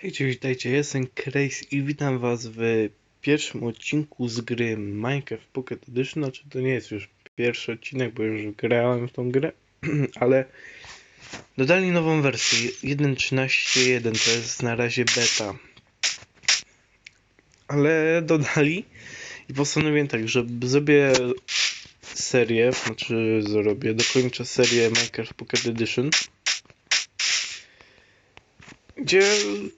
Hejcie, witajcie, jestem Craze i witam was w pierwszym odcinku z gry Minecraft Pocket Edition. Znaczy to nie jest już pierwszy odcinek, bo już grałem w tą grę, ale dodali nową wersję 1.13.1, to jest na razie beta. Ale dodali i postanowiłem tak, że zrobię serię, znaczy zrobię, dokończę serię Minecraft Pocket Edition gdzie,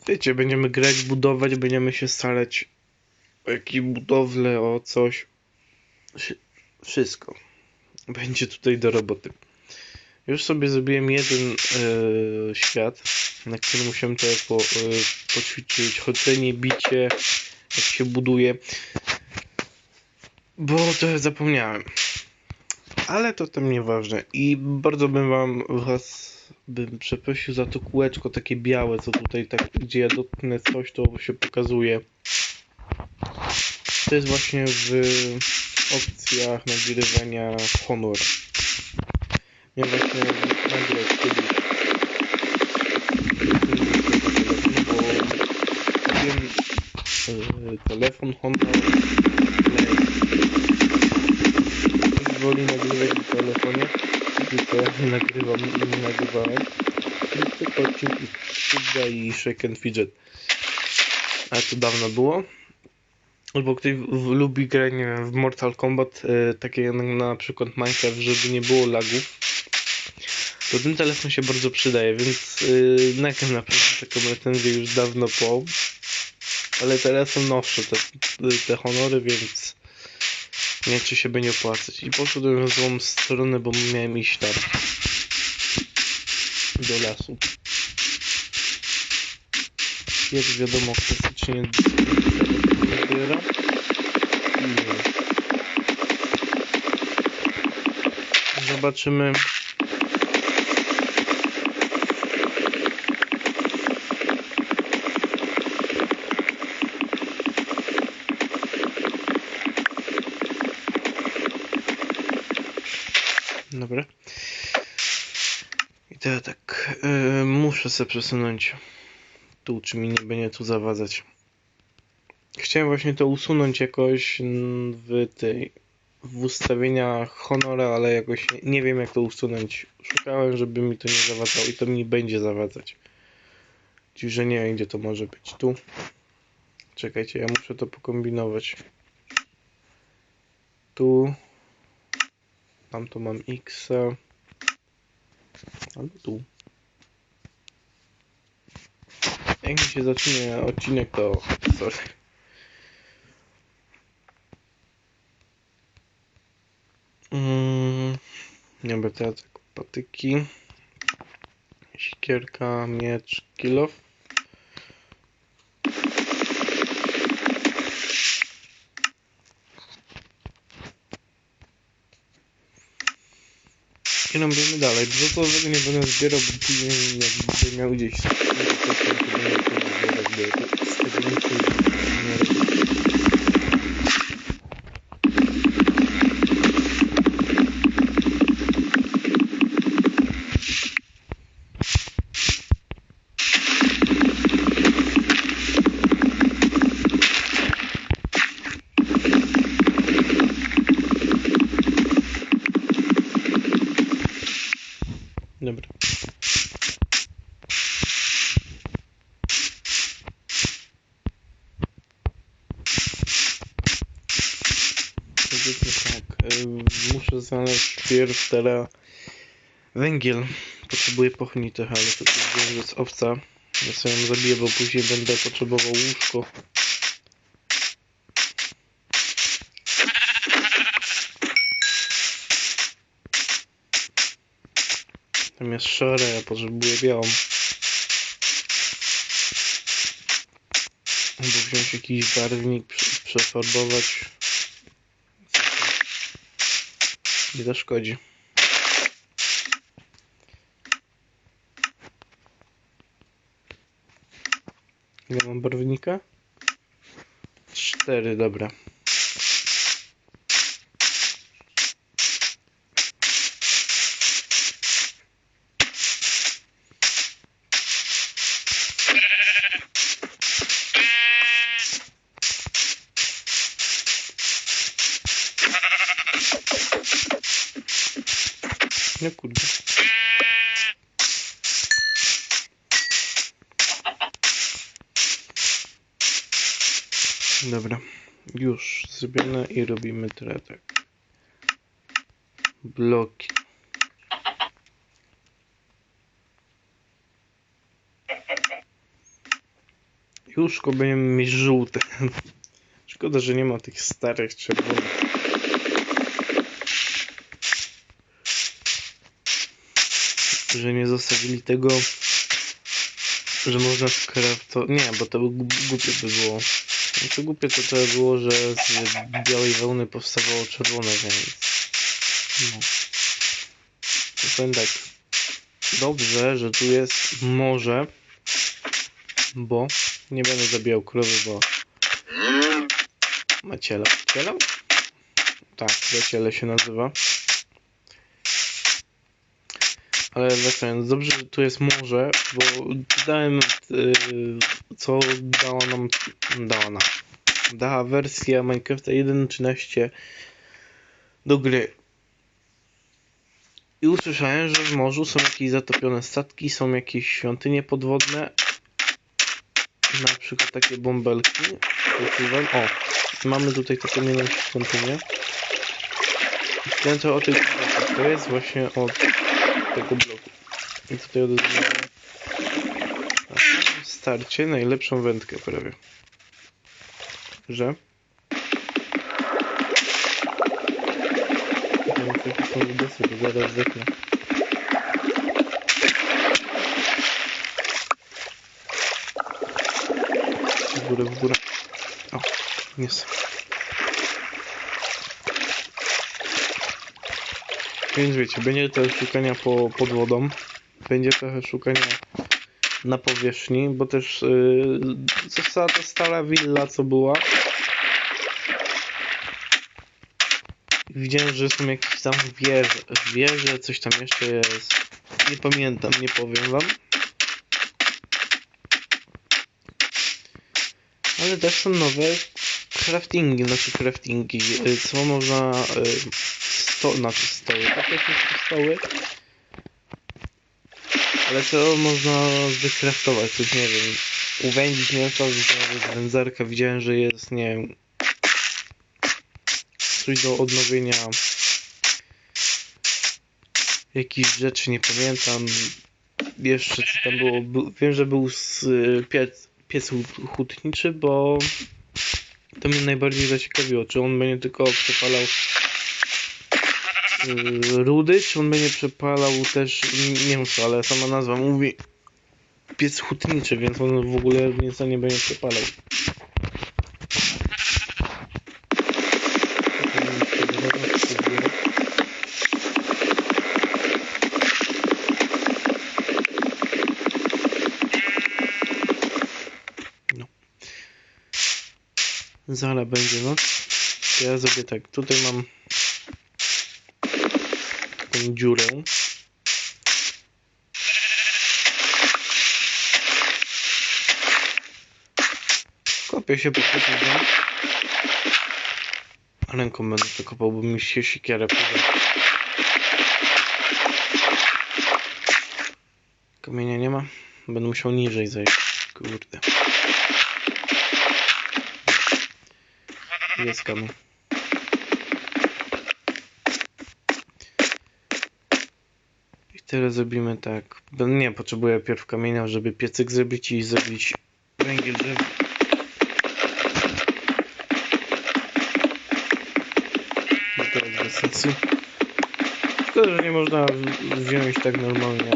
wiecie, będziemy grać, budować, będziemy się starać o jakieś budowle, o coś. Wszy- Wszystko. Będzie tutaj do roboty. Już sobie zrobiłem jeden e, świat, na którym musiałem to po, e, poćwiczyć chodzenie, bicie, jak się buduje. Bo to zapomniałem. Ale to tam nieważne. I bardzo bym wam was bym przeprosił za to kółeczko takie białe, co tutaj tak, gdzie ja dotknę coś, to się pokazuje. To jest właśnie w opcjach nagrywania Honor. Miałem właśnie nagrać kiedyś. Bo e, telefon Honor Play. Woli nagrywać w telefonie tylko nagrywam i nie nagrywałem. Tylko odcinki Kuba i Shake and Fidget. Ale to dawno było. Albo ktoś w, lubi grać, nie wiem, w Mortal Kombat, e, takie jak na przykład Minecraft, żeby nie było lagów. To ten telefon się bardzo przydaje, więc yy, nagram naprawdę taką recenzję już dawno po. Ale teraz są nowsze te, te honory, więc nie czy się będzie opłacać. I poszedłem w złą stronę, bo miałem iść tam. Do lasu. Jak wiadomo, klasycznie zabiera. I zobaczymy. Dobra. Teraz tak, yy, muszę sobie przesunąć tu, czy mi nie będzie tu zawadzać. Chciałem właśnie to usunąć jakoś w tej, w ustawieniach Honora, ale jakoś nie, wiem jak to usunąć. Szukałem, żeby mi to nie zawadzało i to mi będzie zawadzać. Czyli, że nie wiem gdzie to może być. Tu. Czekajcie, ja muszę to pokombinować. Tu. Tam to mam X. Albo tu. Jak mi się zacznie odcinek, to sorry. Mm, dobra, teraz tak, patyki. Sikierka, miecz, kilof. I robimy dalej. Brzozowego nie będę zbierał, bo później jak będę miał gdzieś to będę zbierać, bo z tego nie teraz węgiel. Potrzebuję pochni trochę, ale to jest owca. Ja sobie ją zabiję, bo później będę potrzebował łóżko. Tam jest szare, ja potrzebuję białą. Albo wziąć jakiś barwnik, prze- przefarbować. Nie zaszkodzi. Ile mam barwnika? Cztery, dobra. Nie kurde. Dobra. Już zrobione i robimy teraz tak. Bloki. Już tylko będziemy mieć żółte. Szkoda, że nie ma tych starych czerwonych. Że nie zostawili tego, że można skraftować. Nie, bo to głupie by było. Znaczy głupie to to było, że z białej wełny powstawało czerwone, więc... No. To powiem tak. Dobrze, że tu jest morze, bo nie będę zabijał krowy, bo ma ciele. Ciele? Tak, to ciele się nazywa. Ale wracając, dobrze, że tu jest morze, bo dałem, yy, co dała nam, dała nam, dała wersja Minecrafta 1.13 do gry. I usłyszałem, że w morzu są jakieś zatopione statki, są jakieś świątynie podwodne, na przykład takie bąbelki. O, mamy tutaj taką jedną świątynię. Chciałem to o tej. To jest właśnie od tego I tutaj odezwałem starcie najlepszą wędkę prawie. Że? Jakie są wydosy, bo zaraz zeknę. W górę, w górę. O, jest. Więc wiecie, będzie trochę szukania po, pod wodą. Będzie trochę szukania na powierzchni, bo też yy, została ta stara willa, co była. Widziałem, że są jakieś tam wieże, wieże, coś tam jeszcze jest. Nie pamiętam, nie powiem wam. Ale też są nowe craftingi, znaczy craftingi, y, co można y, sto, znaczy stoły, to też są stoły, ale to można wykraftować, coś nie wiem, uwędzić mięso, widziałem, że wędzarka, widziałem, że jest, nie wiem, coś do odnowienia jakichś rzeczy, nie pamiętam, jeszcze co tam było, Był- wiem, że był z y, piec, hut- hutniczy, bo to mnie najbardziej zaciekawiło, czy on będzie tylko przepalał rudy, czy on będzie przepalał też mięso, ale sama nazwa mówi piec hutniczy, więc on w ogóle mięsa nie będzie przepalał. No. Zaraz będzie. To ja zrobię tak. Tutaj mam taką dziurę. Kopię się po prostu. A ręką będę to kopał, bo mi się siekierę poda. Kamienia nie ma. Będę musiał niżej zejść. Kurde. Jest kamień. Teraz zrobimy tak. Nie, potrzebuję pierw kamienia, żeby piecyk zrobić i zrobić węgiel drzewny. No to jest bez. Szkoda, że nie można wziąć tak normalnie.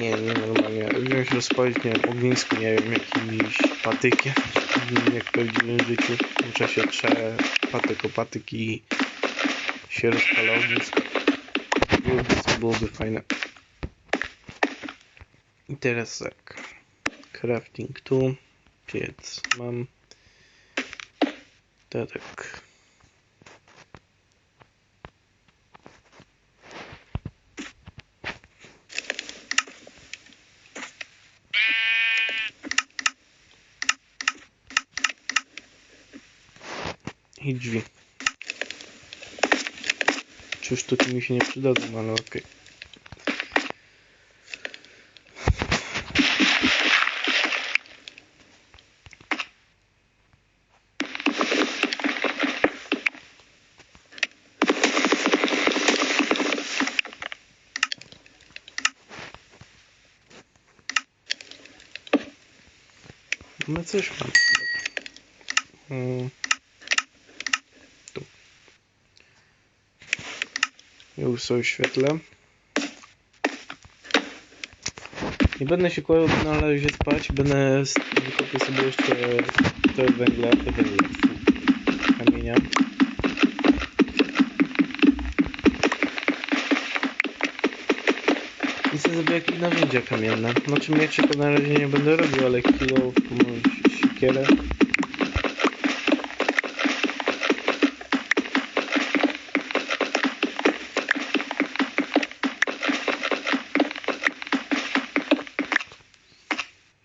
Nie, nie normalnie. Wziąć rozpalić, nie wiem, ognisku, nie wiem, jakimś patykiem. Jak w prawdziwym życiu. Muszę się trze patyk i się rozpala ognisko. Byłoby, byłoby fajne. I teraz tak. Crafting tu. Piec mam. Tak. I drzwi. Trzy sztuki mi się nie przydadzą, ale okej. No coś mam. Mm. Już sobie świetlę. Nie będę się kładł na razie spać, będę wykopię sobie jeszcze te węgla, węgla, kamienia. I sobie zrobię jakieś narzędzia kamienne. Znaczy mieczyka na razie nie będę robił, ale kilo, siekierę.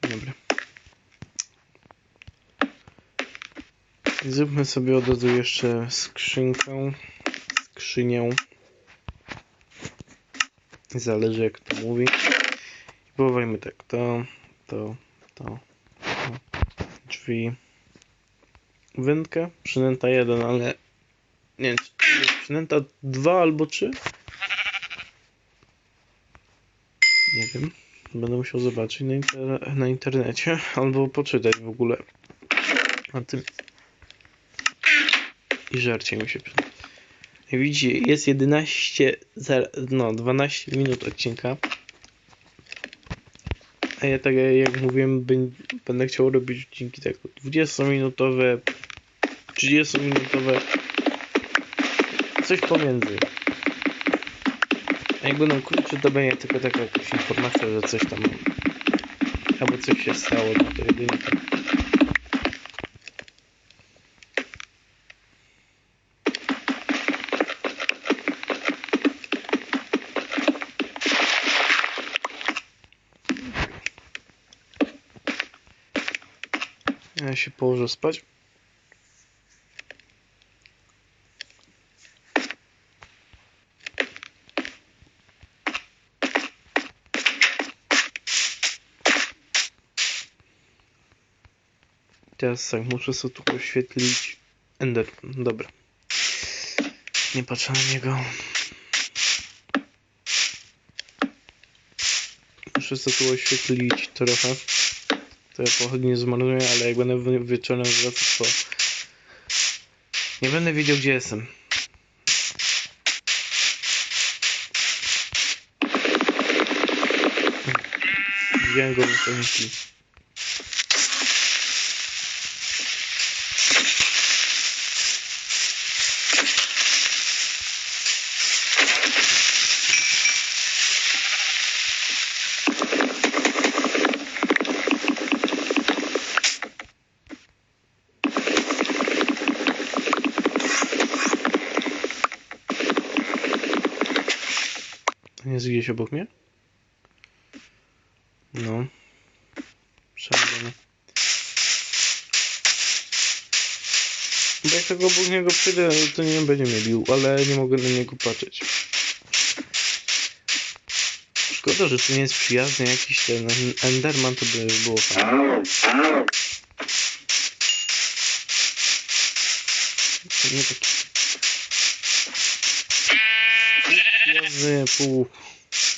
Dobra. Zróbmy sobie od razu jeszcze skrzynkę, skrzynię. Zależy jak to mówi. Próbujmy tak, to, to, to, to. Drzwi. Wędkę, przynęta jeden, ale nie wiem, przynęta dwa albo trzy? Nie wiem. Będę musiał zobaczyć na, inter na internecie albo poczytać w ogóle o tym. I żarcie mi się przyda. Widzicie, jest 11, zer- no 12 minut odcinka. A ja tak jak mówiłem, bę- będę chciał robić odcinki tak 20-minutowe, 30-minutowe, coś pomiędzy. A jak będą krótsze, to będzie tylko taka jakaś informacja, że coś tam albo coś się stało to jedynkę. Ja się położę spać. Teraz tak, muszę sobie tu oświetlić Ender. Dobra. Nie patrzę na niego. Muszę sobie tu oświetlić trochę. Ja pochodnie zmarnuję, ale jak będę wieczorem wracać, to nie będę wiedział gdzie jestem. Widziałem go w pamięci. Jest gdzieś obok mnie? No. Przejdziemy. Bo jak tego obok niego przyjdę, to nie będzie mnie bił, ale nie mogę na niego patrzeć. Szkoda, że tu nie jest przyjazny jakiś ten Enderman, to by było fajnie. Nie taki przyjazny, pół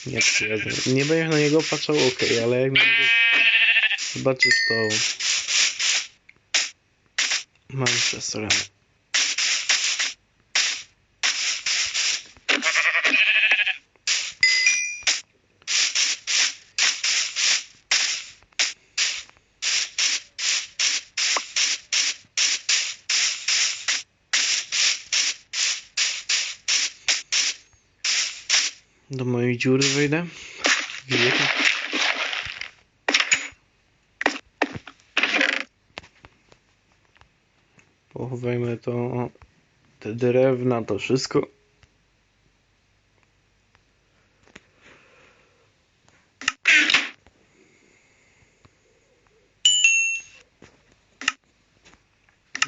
nieprzyjazny. Nie będziesz na niego patrzał, ok, ale jak zobaczysz, to mam przesrane. Dziury wejdę. Wiecie? Pochowajmy to, te drewna, to wszystko.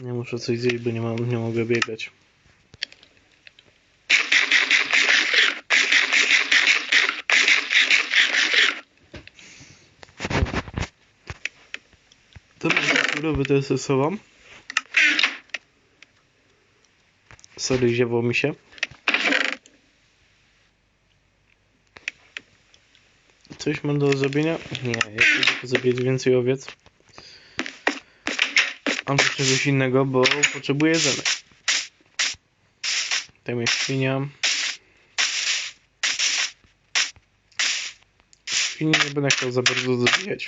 Nie muszę coś zjeść, bo nie mam, nie mogę biegać. To sobą. Sorry, ziewał mi się. Coś mam do zrobienia? Nie, tylko zabiec więcej owiec. Albo czegoś innego, bo potrzebuję jedzenia. Tam jest świnia. Świni nie będę chciał za bardzo zabijać.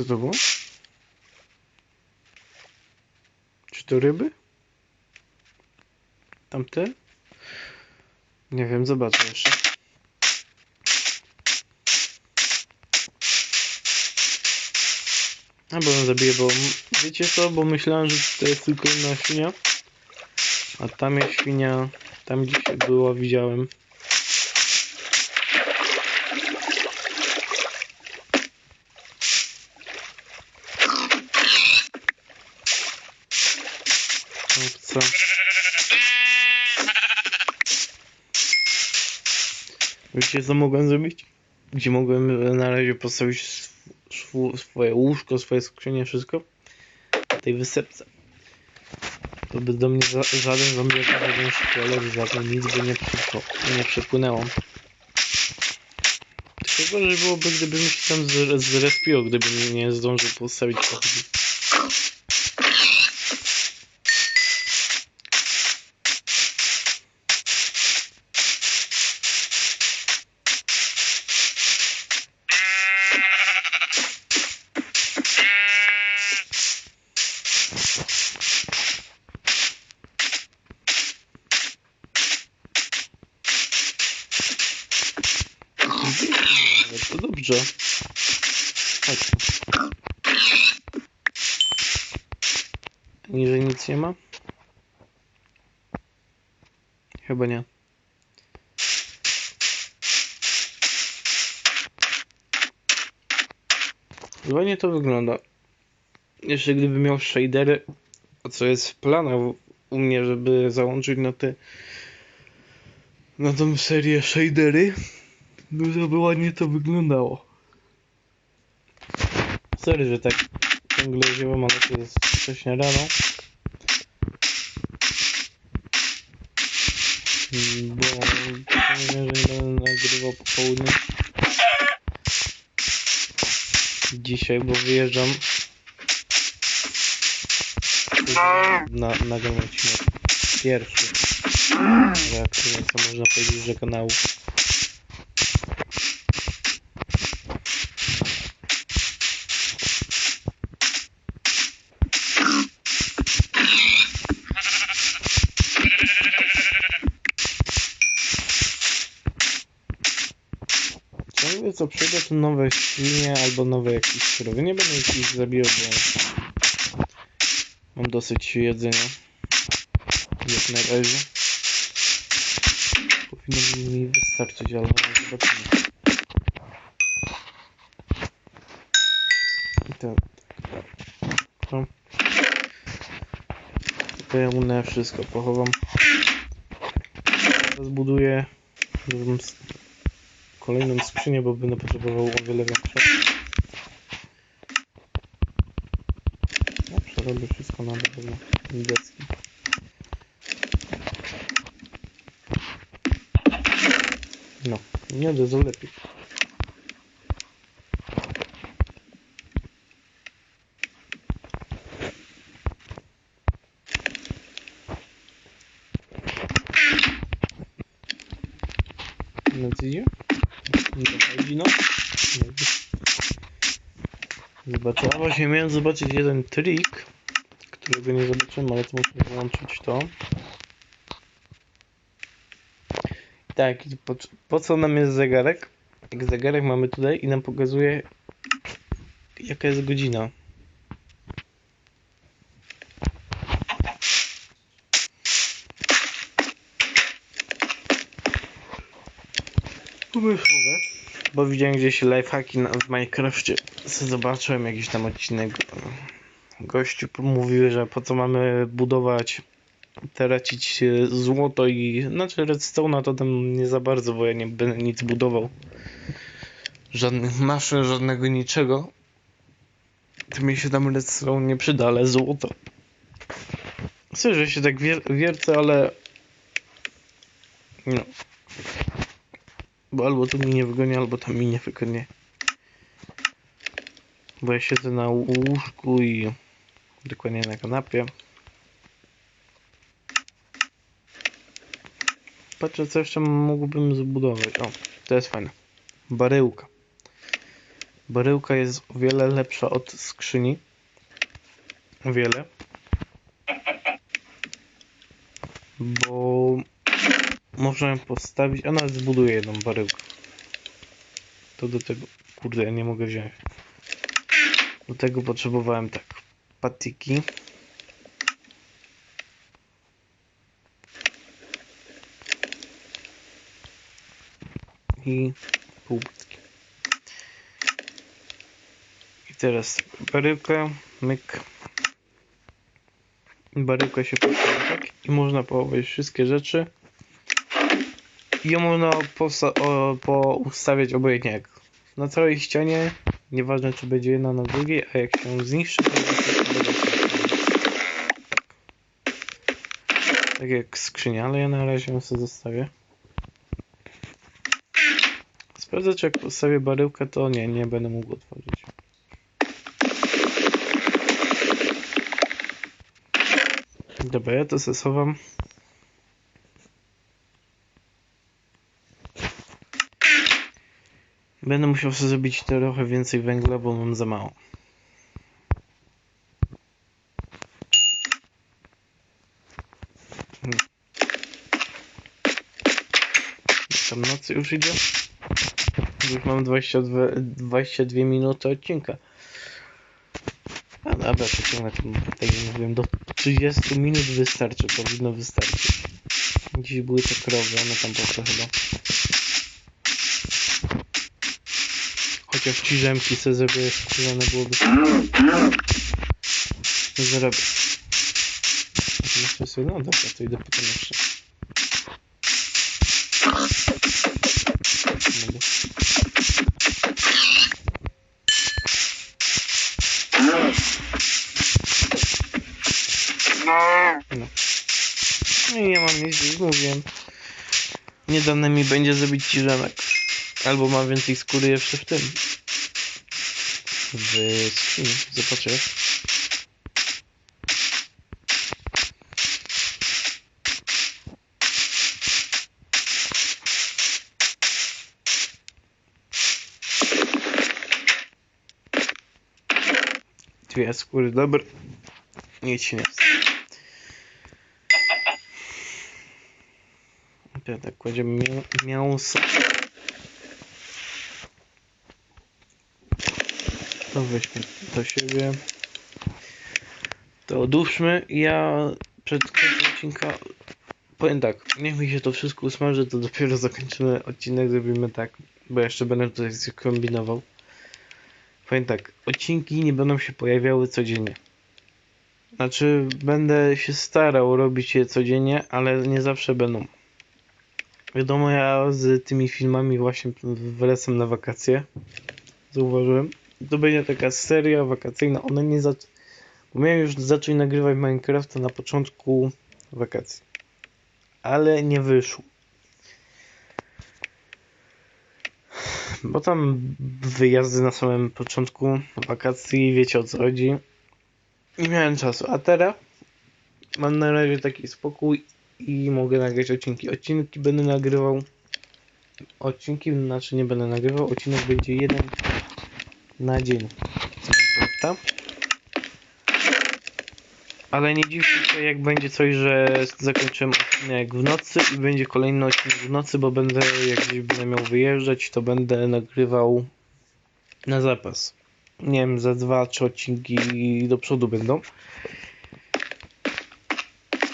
Co to było? Czy to ryby? Tamte? Nie wiem, zobaczę jeszcze. A bo ją zabiję, bo wiecie co, bo myślałem, że to jest tylko jedna świnia. A tam jest świnia, tam gdzieś była, widziałem. Wiecie co mogłem zrobić? Gdzie mogłem na razie postawić sw- sw- swoje łóżko, swoje skrzynie, wszystko? Na tej wysepce. To by do mnie za, żaden zombie, żaden szkielet, żaden nic by nie, nie przepłynęło. Tylko gorzej byłoby, gdyby mi się tam z- zrespiło, gdybym nie zdążył postawić pochodni. Ale to dobrze. Chodź. Niżej nic nie ma? Chyba nie. Fajnie to wygląda. Jeszcze gdyby miał shadery, co jest w planach u- mnie, żeby załączyć na te na tą serię shadery, to by ładnie to wyglądało. Sorry, że tak ciągle ziewam, ale to jest wcześnie rano. Bo postanowiłem, że nie będę nagrywał po południu. Dzisiaj, bo wyjeżdżam na, nagram odcinek pierwszy reakcyjny, co można powiedzieć, że kanału. Co przyjdę, to nowe świnie albo nowe jakieś surowy. Nie będę ich zabijał, bo mam dosyć jedzenia. Jak na razie. Powinno mi wystarczyć, ale zobaczymy. I tak. No. Pełne wszystko pochowam. Zbuduję kolejną skrzynię, bo będę potrzebował o wiele większą. No, przerobię wszystko na pewno deski. No, nie dużo lepiej. No co idzie? Nie dochodzi, no. Zobaczę. A właśnie miałem zobaczyć jeden trik, którego nie zobaczyłem, ale to muszę wyłączyć to. Tak, po, po co nam jest zegarek? Jak zegarek mamy tutaj i nam pokazuje jaka jest godzina. Bo widziałem gdzieś lifehacki na, w Minecrafcie. Zobaczyłem jakiś tam odcinek. Gościu mówił, że po co mamy budować tracić e, złoto i znaczy redstone'a to tam nie za bardzo, bo ja nie będę nic budował. żadnych maszyn, żadnego niczego, to mi się tam redstone nie przyda, ale złoto. Że się tak wier- wiercę, ale... No. Bo albo tu mi nie wygodnie, albo tam mi nie wygodnie. Bo ja siedzę na łóżku i dokładnie na kanapie. Patrzę, co jeszcze mógłbym zbudować. O, to jest fajne. Baryłka. Baryłka jest o wiele lepsza od skrzyni. O wiele. Bo ją postawić, a nawet zbuduję jedną baryłkę. To do tego, kurde, ja nie mogę wziąć. Do tego potrzebowałem tak, patiki. I półpłytki. I teraz baryłkę, myk. Baryłka się postawia tak i można położyć wszystkie rzeczy. I ją można o, poustawiać obojętnie jak na całej ścianie. Nieważne czy będzie jedna na drugiej, a jak się zniszczy, to będzie tak. jak skrzynia, ale ja na razie ją sobie zostawię. Sprawdzę, czy jak postawię baryłkę, to nie, nie będę mógł otworzyć. Dobra, ja to stosowam. Będę musiał sobie zrobić trochę więcej węgla, bo mam za mało. Tam nocy już idzie. Już mam 22, 22 minuty odcinka. A dobra, przeciągnę ten, tak jak mówiłem, do 30 minut wystarczy, powinno wystarczyć. Dziś były te krowy, one tam poszły chyba. Chociaż ci rzemki sobie zrobię skórzane byłoby zrobię. Myślę sobie, no dobra, to idę potem jeszcze. Dobra. No i nie mam nic, mówiłem. Nie dane mi będzie zrobić ci. Albo mam więcej skóry jeszcze w tym. W skrzyni. Zobaczę. Dwie skóry, dobra. Nic się nie. Teraz tak kładziemy mię mięso. To weźmy do siebie. To odłóżmy. Ja przed końcem odcinka powiem tak, niech mi się to wszystko usmaży, to dopiero zakończymy odcinek, zrobimy tak, bo jeszcze będę tutaj kombinował. Powiem tak, odcinki nie będą się pojawiały codziennie. Znaczy, będę się starał robić je codziennie, ale nie zawsze będą. Wiadomo, ja z tymi filmami właśnie wracam na wakacje. Zauważyłem. To będzie taka seria wakacyjna. One nie za... Miałem już zacząć nagrywać Minecrafta na początku wakacji. Ale nie wyszło. Bo tam wyjazdy na samym początku wakacji, wiecie o co chodzi. Nie miałem czasu. A teraz mam na razie taki spokój i mogę nagrać odcinki. Odcinki będę nagrywał. Odcinki, znaczy nie będę nagrywał. Odcinek będzie jeden na dzień. Ale nie dziwcie się, jak będzie coś, że zakończyłem odcinek w nocy i będzie kolejny odcinek w nocy, bo będę, jak gdzieś będę miał wyjeżdżać, to będę nagrywał na zapas. Nie wiem, za dwa, trzy odcinki do przodu będą.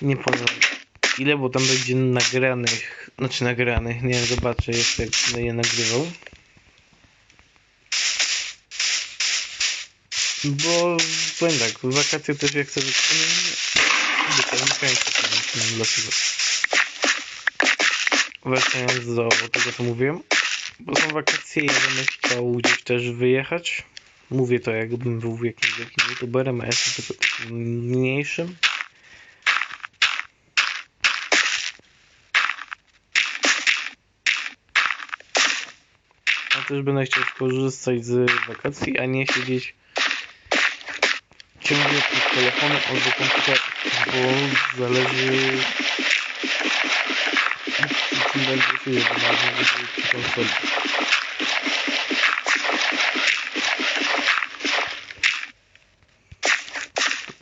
Nie powiem ile, bo tam będzie nagranych, znaczy nagranych, nie wiem, zobaczę jeszcze jak będę je nagrywał. Bo powiem tak, wakacje też jak chcę wykonać, dlatego. Wracając do tego co mówiłem. Bo są wakacje i ja będę chciał gdzieś też wyjechać. Mówię to jakbym był jakimś wielkim youtuberem, a jestem tylko mniejszym. Ja też będę chciał skorzystać z wakacji, a nie siedzieć ciągle przed telefonem albo komputerem, bo zależy czym siedzieć, bo można będzie przy konsoli.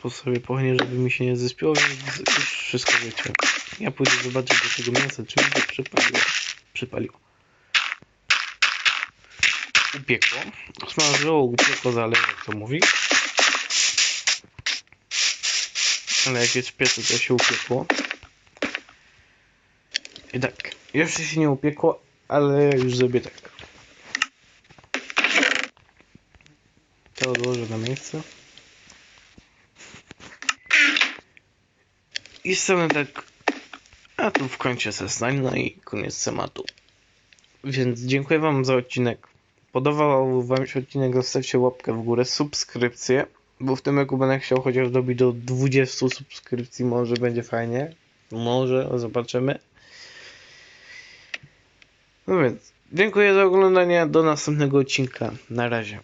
Po sobie pochnie, żeby mi się nie zespiło, więc już wszystko wiecie. Ja pójdę zobaczyć do tego mięsa, czy mi się przypaliło. Przypaliło. Upiekło. Smażyło, upiekło, zależy jak to mówi. Ale jak jest to się upiekło. I tak, jeszcze się nie upiekło, ale już zrobię tak. To odłożę na miejsce. I stanę tak, a tu w końcu sesnań, no i koniec tematu. Więc dziękuję wam za odcinek. Podobał wam się odcinek, zostawcie łapkę w górę, subskrypcję, bo w tym roku będę chciał chociaż dobić do 20 subskrypcji, może będzie fajnie. Może, zobaczymy. No więc, dziękuję za oglądanie, do następnego odcinka. Na razie.